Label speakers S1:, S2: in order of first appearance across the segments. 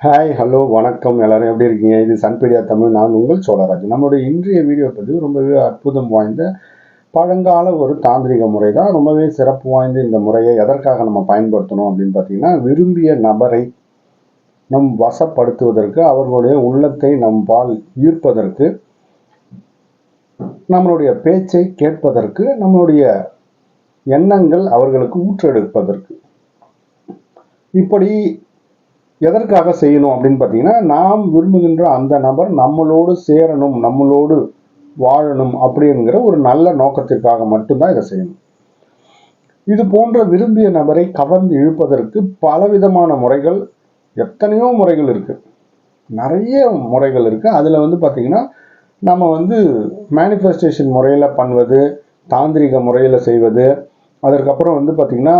S1: Hi hello வணக்கம். எல்லாரும் எப்படி இருக்கீங்க? இது சன்பீடியா தமிழ். நான் உங்கள் சோழராஜ் நம்மளுடைய இன்றைய வீடியோ பதிவு ரொம்பவே அற்புதம் வாய்ந்த பழங்கால ஒரு தாந்திரிக முறை தான். ரொம்பவே சிறப்பு வாய்ந்த இந்த முறையை எதற்காக நம்ம பயன்படுத்தணும் அப்படின்னு பார்த்தீங்கன்னா விரும்பிய நபரை நம் வசப்படுத்துவதற்கு அவர்களுடைய உள்ளத்தை நம் பால் ஈர்ப்பதற்கு நம்மளுடைய பேச்சை கேட்பதற்கு நம்மளுடைய எண்ணங்கள் அவர்களுக்கு ஊற்றெடுப்பதற்கு. இப்படி எதற்காக செய்யணும் அப்படின்னு பார்த்தீங்கன்னா நாம் விரும்புகின்ற அந்த நபர் நம்மளோடு சேரணும் நம்மளோடு வாழணும் அப்படிங்கிற ஒரு நல்ல நோக்கத்திற்காக மட்டும்தான் இதை செய்யணும். இது போன்ற விரும்பிய நபரை கவர்ந்து இழுப்பதற்கு பலவிதமான முறைகள் எத்தனையோ முறைகள் இருக்குது நிறைய முறைகள் இருக்குது அதில் வந்து பார்த்திங்கன்னா நம்ம வந்து மேனிஃபெஸ்டேஷன் முறையில் பண்ணுவது தாந்திரிக முறையில் செய்வது அதற்கப்புறம் வந்து பார்த்திங்கன்னா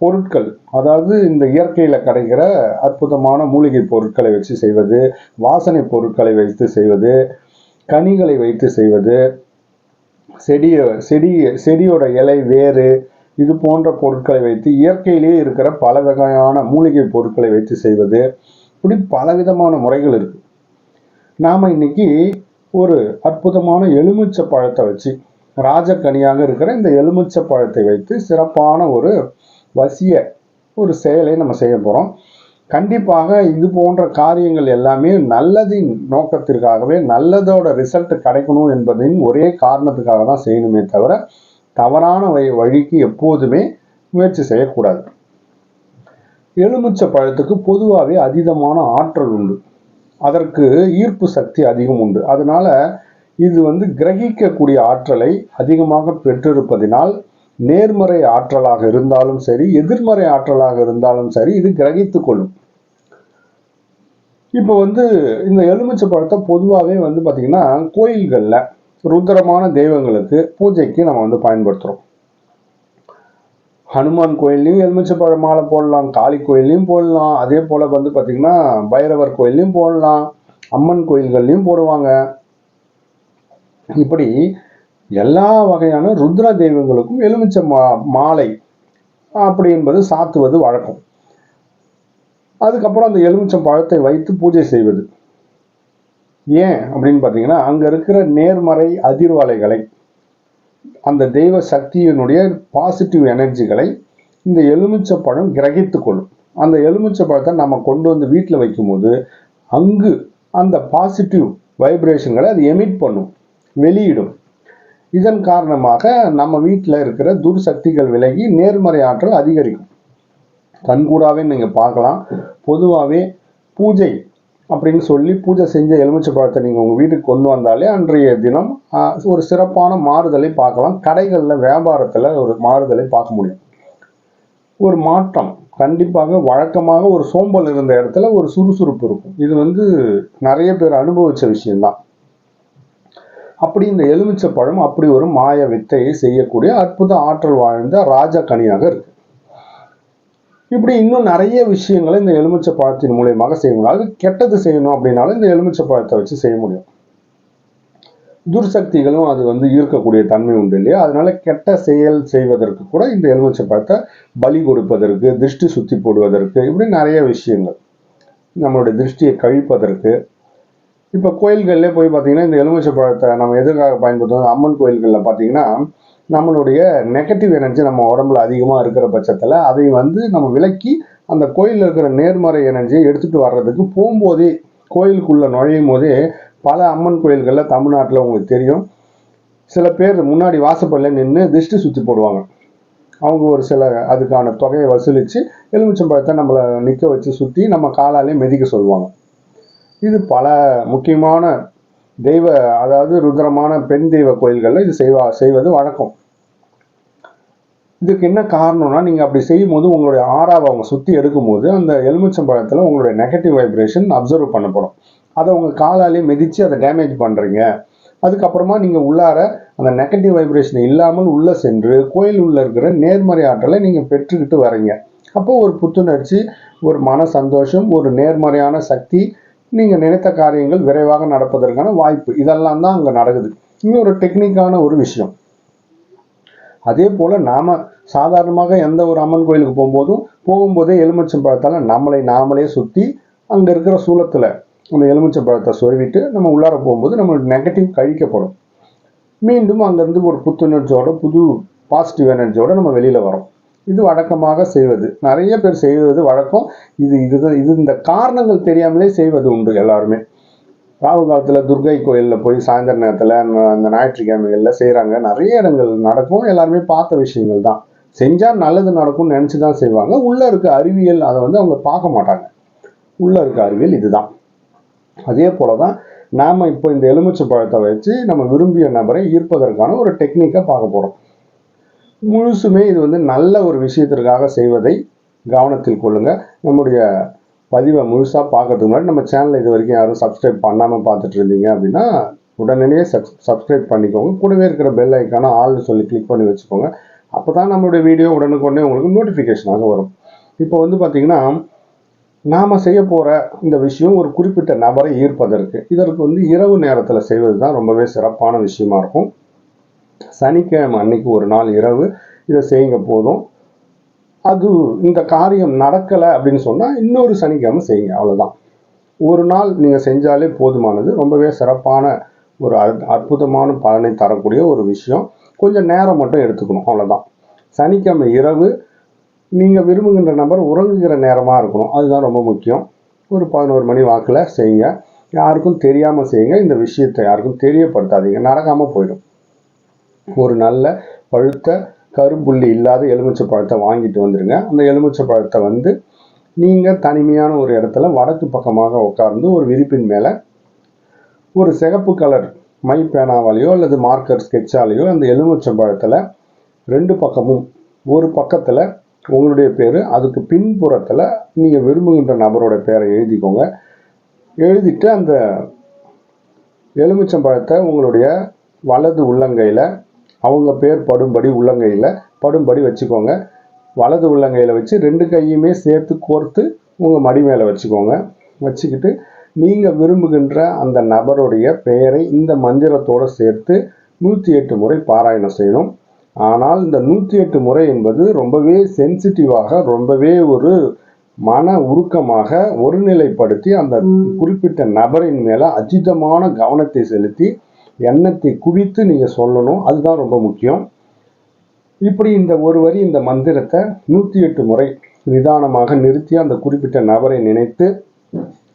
S1: பொருட்கள். அதாவது இந்த இயற்கையில் கிடைக்கிற அற்புதமான மூலிகை பொருட்களை வச்சு செய்வது வாசனை பொருட்களை வைத்து செய்வது கனிகளை வைத்து செய்வது செடியை செடி செடியோட இலை வேறு இது போன்ற பொருட்களை வைத்து இயற்கையிலேயே இருக்கிற பல வகையான மூலிகை பொருட்களை வைத்து செய்வது. இப்படி பலவிதமான முறைகள் இருக்குது நாம் இன்னைக்கு ஒரு அற்புதமான எலுமிச்சை பழத்தை வச்சு ராஜக்கனியாக இருக்கிற இந்த எலுமிச்சை பழத்தை வைத்து சிறப்பான ஒரு வசிய ஒரு செயலை நம்ம செய்ய போகிறோம் கண்டிப்பாக இது போன்ற காரியங்கள் எல்லாமே நல்லதின் நோக்கத்திற்காகவே நல்லதோட ரிசல்ட் கிடைக்கணும் என்பதின் ஒரே காரணத்துக்காக தான் செய்யணுமே தவிர தவறான வழி வழிக்கு எப்போதுமே முயற்சி செய்யக்கூடாது. எலுமிச்சை பழத்துக்கு பொதுவாகவே அதீதமான ஆற்றல் உண்டு. அதற்கு ஈர்ப்பு சக்தி அதிகம் உண்டு. அதனால இது வந்து கிரகிக்கக்கூடிய ஆற்றலை அதிகமாக பெற்றிருப்பதினால் நேர்மறை ஆற்றலாக இருந்தாலும் சரி எதிர்மறை ஆற்றலாக இருந்தாலும் சரி இது கிரகித்து கொள்ளும். இப்போ வந்து இந்த எலுமிச்சை பழத்தை பொதுவாகவே வந்து பார்த்திங்கன்னா கோயில்களில் ருத்ரமான தெய்வங்களுக்கு பூஜைக்கு நம்ம வந்து பயன்படுத்துகிறோம் ஹனுமான் கோயில்லையும் எலுமிச்சை பழ மாலை போடலாம் காளி கோயில்லையும் போடலாம். அதே போல் வந்து பார்த்திங்கன்னா பைரவர் கோயில்லையும் போடலாம் அம்மன் கோயில்கள்லையும் போடுவாங்க. இப்படி எல்லா வகையான ருத்ர தெய்வங்களுக்கும் எலுமிச்சை மா மாலை அப்படி என்பது சாத்துவது வழக்கம். அதுக்கப்புறம் அந்த எலுமிச்சம் பழத்தை வைத்து பூஜை செய்வது. ஏன் அப்படின்னு பார்த்தீங்கன்னா அங்கே இருக்கிற நேர்மறை அதிர்வலைகளை அந்த தெய்வ சக்தியினுடைய பாசிட்டிவ் எனர்ஜிகளை இந்த எலுமிச்சை பழம் கிரகித்து கொள்ளும். அந்த எலுமிச்சை பழத்தை நம்ம கொண்டு வந்து வீட்டில் வைக்கும்போது அங்கு அந்த பாசிட்டிவ் வைப்ரேஷன்களை அது எமிட் பண்ணும். வெளியிடும். இதன் காரணமாக நம்ம வீட்டில் இருக்கிற துர்சக்திகள் விலகி நேர்மறை ஆற்றல் அதிகரிக்கும். கண்கூடாவே நீங்கள் பார்க்கலாம். பொதுவாகவே பூஜை அப்படின்னு சொல்லி பூஜை செஞ்ச எலுமிச்சை பழத்தை நீங்கள் உங்கள் வீட்டுக்கு கொண்டு வந்தாலே அன்றைய தினம் ஒரு சிறப்பான மாறுதலை பார்க்கலாம். கடைகளில் வியாபாரத்தில் ஒரு மாறுதலை பார்க்க முடியும். ஒரு மாற்றம் கண்டிப்பாக வழக்கமாக ஒரு சோம்பல் இருந்த இடத்துல ஒரு சுறுசுறுப்பு இருக்கும். இது வந்து நிறைய பேர் அனுபவிச்ச விஷயம்தான். அப்படி இந்த எலுமிச்சை பழம் அப்படி ஒரு மாய வித்தையை செய்யக்கூடிய அற்புத ஆற்றல் வாழ்ந்த ராஜா கனியாக இருக்கு. இப்படி இன்னும் நிறைய விஷயங்களை இந்த எலுமிச்சை பழத்தின் மூலியமாக செய்ய முடியும் அது கெட்டது செய்யணும் அப்படின்னாலும் இந்த எலுமிச்சை பழத்தை வச்சு செய்ய முடியும். துர்சக்திகளும் அது வந்து ஈர்க்கக்கூடிய தன்மை உண்டு இல்லையா? அதனால கெட்ட செயல் செய்வதற்கு கூட இந்த எலுமிச்சை பழத்தை பலி கொடுப்பதற்கு திருஷ்டி சுத்தி போடுவதற்கு இப்படி நிறைய விஷயங்கள். நம்மளுடைய திருஷ்டியை கழிப்பதற்கு இப்போ கோயில்கள்லேயே போய் பார்த்தீங்கன்னா இந்த எலுமிச்சை பழத்தை நம்ம எதற்காக பயன்படுத்துவோம் அம்மன் கோயில்களில் பார்த்தீங்கன்னா நம்மளுடைய நெகட்டிவ் எனர்ஜி நம்ம உடம்புல அதிகமாக இருக்கிற பட்சத்தில் அதை வந்து நம்ம விலக்கி அந்த கோயிலில் இருக்கிற நேர்மறை எனர்ஜியை எடுத்துகிட்டு வர்றதுக்கு போகும்போதே கோயிலுக்குள்ளே நுழையும் போதே பல அம்மன் கோயில்களில் தமிழ்நாட்டில் உங்களுக்கு தெரியும். சில பேர் முன்னாடி வாசப்படில் நின்று திருஷ்டி சுற்றி போடுவாங்க. அவங்க ஒரு சில அதுக்கான தொகையை வசூலித்து எலுமிச்சம்பழத்தை நம்மளை நிற்க வச்சு சுற்றி நம்ம காலாலே மிதிக்க சொல்லுவாங்க. இது பல முக்கியமான தெய்வ அதாவது ருத்ரமான பெண் தெய்வ கோயில்களில் இது செய்வா செய்வது வழக்கம். இதுக்கு என்ன காரணம்னா நீங்கள் அப்படி செய்யும்போது உங்களுடைய ஆறாவை அவங்க சுற்றி எடுக்கும்போது அந்த எலுமிச்சம்பழத்தில் உங்களுடைய நெகட்டிவ் வைப்ரேஷன் அப்சர்வ் பண்ணப்படும். அதை உங்கள் காலாலே மிதித்து அதை டேமேஜ் பண்ணுறீங்க அதுக்கப்புறமா நீங்கள் உள்ளார அந்த நெகட்டிவ் வைப்ரேஷன் இல்லாமல் உள்ளே சென்று கோயில் உள்ளே இருக்கிற நேர்மறை ஆற்றலை நீங்கள் பெற்றுக்கிட்டு வரீங்க அப்போ ஒரு புத்துணர்ச்சி ஒரு மன சந்தோஷம் ஒரு நேர்மறையான சக்தி நீங்கள் நினைத்த காரியங்கள் விரைவாக நடப்பதற்கான வாய்ப்பு. இதெல்லாம் தான் அங்கே நடக்குது. இது ஒரு டெக்னிக்கான ஒரு விஷயம். அதே போல் நாம் சாதாரணமாக எந்த ஒரு அம்மன் கோயிலுக்கு போகும்போதும் போகும்போதே எலுமிச்சம் பழத்தால் நம்மளை நாமளே சுற்றி அங்கே இருக்கிற சூலத்தில் அந்த எலுமிச்சம்பழத்தை சொருவிட்டு நம்ம உள்ளார போகும்போது நம்மளுக்கு நெகட்டிவ் கழிக்கப்படும். மீண்டும் அங்கேருந்து ஒரு புத்துணர்ச்சியோட புது பாசிட்டிவ் எனர்ஜியோட நம்ம வெளியில் வரோம். இது வழக்கமாக செய்வது. நிறைய பேர் செய்வது வழக்கம். இது இதுதான் இது இந்த காரணங்கள் தெரியாமலே செய்வது உண்டு எல்லாருமே. ராகு காலத்தில் துர்கை கோயிலில் போய் சாயந்தர நேரத்தில் அந்த ஞாயிற்றுக்கிழமைகளில் செய்கிறாங்க நிறைய இடங்கள் நடக்கும். எல்லாருமே பார்த்த விஷயங்கள் தான். செஞ்சால் நல்லது நடக்கும்னு நினச்சி தான் செய்வாங்க. உள்ளே இருக்க அறிவியல் அதை வந்து அவங்க பார்க்க மாட்டாங்க. உள்ளே இருக்க அறிவியல் இதுதான். அதே போல தான் நாம் இப்போ இந்த எலுமிச்சை பழத்தை வச்சு நம்ம விரும்பிய நபரை ஈர்ப்பதற்கான ஒரு டெக்னிக்கை பார்க்க போகிறோம் முழுசுமே இது வந்து நல்ல ஒரு விஷயத்திற்காக செய்வதை கவனத்தில் கொள்ளுங்கள் நம்முடைய பதிவை முழுசாக பார்க்கறதுக்கு முன்னாடி நம்ம சேனலை இது வரைக்கும் யாரும் சப்ஸ்கிரைப் பண்ணாமல் பார்த்துட்டு இருந்தீங்க அப்படின்னா உடனடியே சப் சப்ஸ்கிரைப் பண்ணிக்கோங்க. கூடவே இருக்கிற பெல் ஐக்கான ஆள்னு சொல்லி கிளிக் பண்ணி வச்சுக்கோங்க. அப்போ தான் நம்மளுடைய வீடியோ உடனுக்குடனே உங்களுக்கு நோட்டிஃபிகேஷனாக வரும். இப்போ வந்து பார்த்தீங்கன்னா நாம் செய்ய போகிற இந்த விஷயம் ஒரு குறிப்பிட்ட நபரை ஈர்ப்பதற்கு இதற்கு வந்து இரவு நேரத்தில் செய்வது தான் ரொம்பவே சிறப்பான விஷயமா இருக்கும். சனிக்கிழமை அன்னைக்கு ஒரு நாள் இரவு இதை செய்யுங்க போதும். அது இந்த காரியம் நடக்கலை அப்படின்னு சொன்னால் இன்னொரு சனிக்கிழமை செய்யுங்க அவ்வளோதான் ஒரு நாள் நீங்கள் செஞ்சாலே போதுமானது. ரொம்பவே சிறப்பான ஒரு அற்புதமான பலனை தரக்கூடிய ஒரு விஷயம். கொஞ்சம் நேரம் மட்டும் எடுத்துக்கணும் அவ்வளோதான் சனிக்கிழமை இரவு நீங்கள் விரும்புகின்ற நபர் உறங்குகிற நேரமாக இருக்கணும். அதுதான் ரொம்ப முக்கியம். ஒரு பதினோரு மணி வாக்கில் செய்யுங்க. யாருக்கும் தெரியாமல் செய்யுங்க. இந்த விஷயத்தை யாருக்கும் தெரியப்படுத்தாதீங்க. நடக்காமல் போயிடும். ஒரு நல்ல பழுத்த கரும்புள்ளி இல்லாத எலுமிச்சை பழத்தை வாங்கிட்டு வந்துடுங்க அந்த எலுமிச்சை பழத்தை வந்து நீங்கள் தனிமையான ஒரு இடத்துல வடக்கு பக்கமாக உட்கார்ந்து ஒரு விரிப்பின் மேலே ஒரு சிகப்பு கலர் மை பேனாவாலேயோ அல்லது மார்க்கர் ஸ்கெட்சாலேயோ அந்த எலுமிச்சை பழத்தில் ரெண்டு பக்கமும் ஒரு பக்கத்தில் உங்களுடைய பேர் அதுக்கு பின்புறத்தில் நீங்கள் விரும்புகின்ற நபரோட பேரை எழுதிக்கோங்க. எழுதிட்டு அந்த எலுமிச்சம்பழத்தை உங்களுடைய வலது உள்ளங்கையில் அவங்க பேர் படும்படி உள்ளங்கையில் படும்படி வச்சுக்கோங்க. வலது உள்ளங்கையில் வச்சு ரெண்டு கையுமே சேர்த்து கோர்த்து உங்கள் மடி மேலே வச்சுக்கோங்க. வச்சுக்கிட்டு நீங்கள் விரும்புகின்ற அந்த நபருடைய பெயரை இந்த மந்திரத்தோடு சேர்த்து நூற்றி எட்டு முறை பாராயணம் செய்யணும். ஆனால் இந்த நூற்றி எட்டு முறை என்பது ரொம்பவே சென்சிட்டிவாக ரொம்பவே ஒரு மன உருக்கமாக ஒருநிலைப்படுத்தி அந்த குறிப்பிட்ட நபரின் மேல அஜிதமான கவனத்தை செலுத்தி எண்ணத்தை குவித்து நீங்கள் சொல்லணும். அதுதான் ரொம்ப முக்கியம். இப்படி இந்த ஒரு வரி இந்த மந்திரத்தை நூற்றி எட்டு முறை நிதானமாக நிறுத்தி அந்த குறிப்பிட்ட நபரை நினைத்து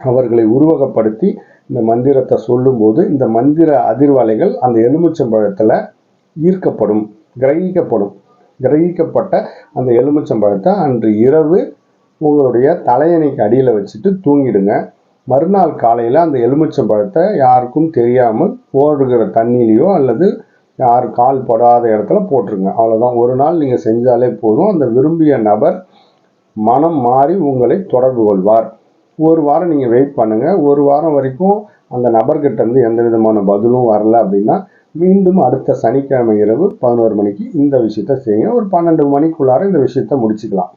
S1: அவர்களை உருவகப்படுத்தி இந்த மந்திரத்தை சொல்லும்போது இந்த மந்திர அதிர்வலைகள் அந்த எலுமிச்சம்பழத்தில் ஈர்க்கப்படும் கிரகிக்கப்படும். கிரகிக்கப்பட்ட அந்த எலுமிச்சம்பழத்தை அன்று இரவு உங்களுடைய தலையணைக்கு அடியில் வச்சுட்டு தூங்கிடுங்க. மறுநாள் காலையில் அந்த எலுமிச்சம்பழத்தை யாருக்கும் தெரியாமல் ஓடுகிற தண்ணியிலையோ அல்லது யார் கால் படாத இடத்துல போட்டுருங்க. அவ்வளோதான் ஒரு நாள் நீங்கள் செஞ்சாலே போதும். அந்த விரும்பிய நபர் மனம் மாறி உங்களை தொடர்பு கொள்வார். ஒரு வாரம் நீங்கள் வெயிட் பண்ணுங்கள் ஒரு வாரம் வரைக்கும் அந்த நபர்கிட்டேருந்து எந்த விதமான பதிலும் வரல அப்படின்னா மீண்டும் அடுத்த சனிக்கிழமை இரவு பதினோரு மணிக்கு இந்த விஷயத்த செய்யுங்க. ஒரு பன்னெண்டு மணிக்குள்ளார இந்த விஷயத்த முடிச்சுக்கலாம்.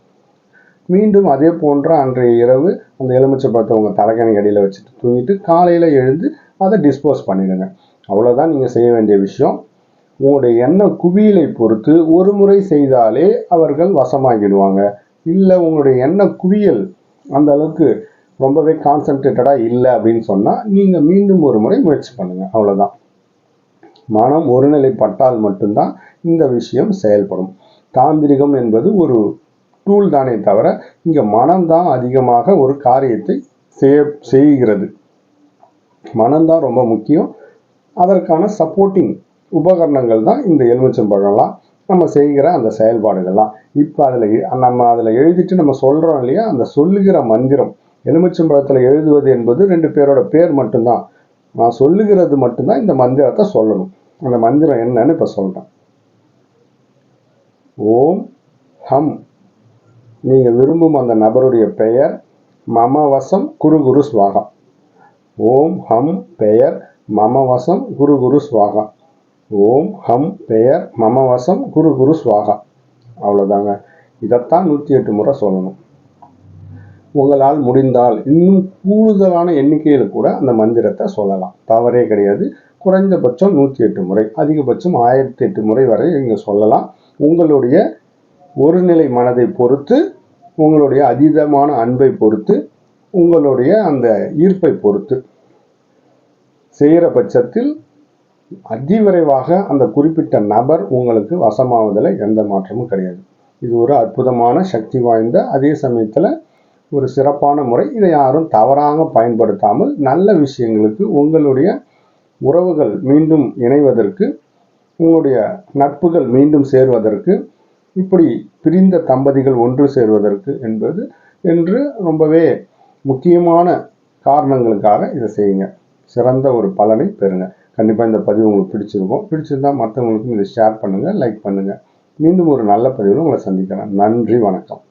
S1: மீண்டும் அதே போன்ற அன்றைய இரவு அந்த எலுமிச்சை பழத்தை உங்கள் தலைக்கணி அடியில் வச்சுட்டு தூங்கிட்டு காலையில் எழுந்து அதை டிஸ்போஸ் பண்ணிடுங்க. அவ்வளோதான் நீங்கள் செய்ய வேண்டிய விஷயம். உங்களுடைய எண்ண குவியலை பொறுத்து ஒரு முறை செய்தாலே அவர்கள் வசமாகிடுவாங்க. இல்லை உங்களுடைய எண்ண குவியல் அந்த அளவுக்கு ரொம்பவே கான்சன்ட்ரேட்டடாக இல்லை அப்படின்னு சொன்னால் நீங்கள் மீண்டும் ஒரு முறை முயற்சி பண்ணுங்கள் அவ்வளோதான் மனம் ஒருநிலைப்பட்டால் மட்டும்தான் இந்த விஷயம் செயல்படும். தாந்திரிகம் என்பது ஒரு டூல் தானே தவிர இங்கே மனம்தான் அதிகமாக ஒரு காரியத்தை செய்ய செய்கிறது. மனம்தான் ரொம்ப முக்கியம். அதற்கான சப்போர்ட்டிங் உபகரணங்கள் தான் இந்த எலுமிச்சம்பழம்லாம் நம்ம செய்கிற அந்த செயல்பாடுகள்லாம். இப்போ அதில் நம்ம அதில் எழுதிட்டு நம்ம சொல்கிறோம் இல்லையா? அந்த சொல்லுகிற மந்திரம். எலுமிச்சம்பழத்தில் எழுதுவது என்பது ரெண்டு பேரோட பேர் மட்டும்தான். நான் சொல்லுகிறது மட்டும்தான் இந்த மந்திரத்தை சொல்லணும். அந்த மந்திரம் என்னன்னு இப்போ சொல்கிறேன் ஓம் ஹம். நீங்கள் விரும்பும் அந்த நபருடைய பெயர் மமவசம் குரு குரு ஸ்வாகா ஓம் ஹம் பெயர் மமவசம் குரு குரு ஸ்வாகா ஓம் ஹம் பெயர் மமவசம் குரு குரு ஸ்வாகா அவ்வளோதாங்க இதைத்தான் நூற்றி எட்டு முறை சொல்லணும். உங்களால் முடிந்தால் இன்னும் கூடுதலான எண்ணிக்கையில் கூட அந்த மந்திரத்தை சொல்லலாம். தவறே கிடையாது. குறைந்தபட்சம் நூற்றி எட்டு முறை அதிகபட்சம் ஆயிரத்தி எட்டு முறை வரை நீங்கள் சொல்லலாம். உங்களுடைய ஒருநிலை மனதை பொறுத்து உங்களுடைய அதீதமான அன்பை பொறுத்து உங்களுடைய அந்த ஈர்ப்பை பொறுத்து. செய்கிற பட்சத்தில் அதிவிரைவாக அந்த குறிப்பிட்ட நபர் உங்களுக்கு வசமாவதில் எந்த மாற்றமும் கிடையாது. இது ஒரு அற்புதமான சக்தி வாய்ந்த அதே சமயத்தில் ஒரு சிறப்பான முறை. இதை யாரும் தவறாக பயன்படுத்தாமல் நல்ல விஷயங்களுக்கு உங்களுடைய உறவுகள் மீண்டும் இணைவதற்கு உங்களுடைய நட்புகள் மீண்டும் சேர்வதற்கு இப்படி பிரிந்த தம்பதிகள் ஒன்று சேர்வதற்கு என்பது என்று ரொம்பவே முக்கியமான காரணங்களுக்காக இதை செய்யுங்க. சிறந்த ஒரு பலனை பெறுங்க. கண்டிப்பாக இந்த பதிவு உங்களுக்கு பிடிச்சிருக்கும். பிடிச்சிருந்தா மற்றவங்களுக்கும் இதை ஷேர் பண்ணுங்கள் லைக் பண்ணுங்கள் மீண்டும் ஒரு நல்ல பதிவில் உங்களை சந்திக்கிறேன். நன்றி வணக்கம்.